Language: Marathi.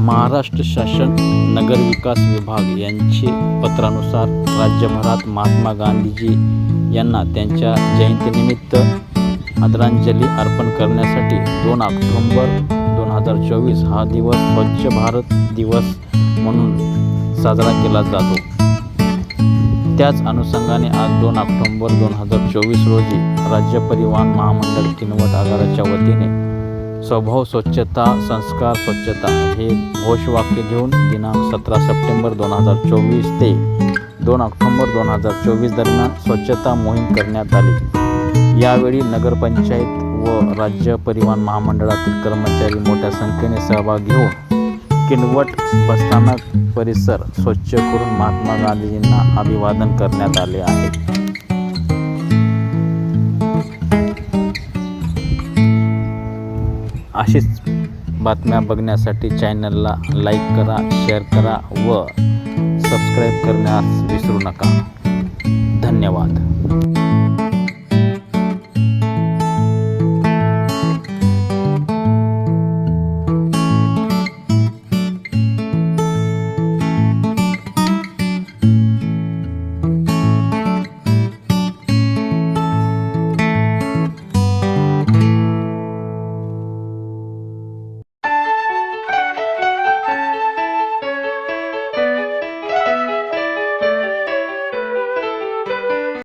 महाराष्ट्र शासन नगरविकास विभाग यांचे पत्रानुसार राज्यभरात महात्मा गांधीजी यांना त्यांच्या जयंतीनिमित्त आदरांजली अर्पण करण्यासाठी दोन ऑक्टोंबर दोन हजार चोवीस हा दिवस स्वच्छ भारत दिवस म्हणून साजरा केला जातो. त्याच अनुषंगाने आज दोन ऑक्टोंबर दोन हजार चोवीस रोजी राज्य परिवहन महामंडळ किनवट आगाराच्या वतीने स्वभाव स्वच्छता संस्कार स्वच्छता हे घोषवाक्य घेऊन दिनांक सतरा सप्टेंबर दोन हजार चोवीस ते दोन ऑक्टोंबर दोन हजार चोवीस दरम्यान स्वच्छता मोहीम करण्यात आली. यावेळी नगरपंचायत व राज्य परिवहन महामंडळातील कर्मचारी मोठ्या संख्येने सहभाग घेऊन किनवट बसस्थानक परिसर स्वच्छ करून महात्मा गांधीजींना अभिवादन करण्यात आले आहे. अशीच बातम्या बघण्यासाठी चॅनलला लाईक करा शेअर करा व सबस्क्राईब करण्यास विसरू नका. धन्यवाद.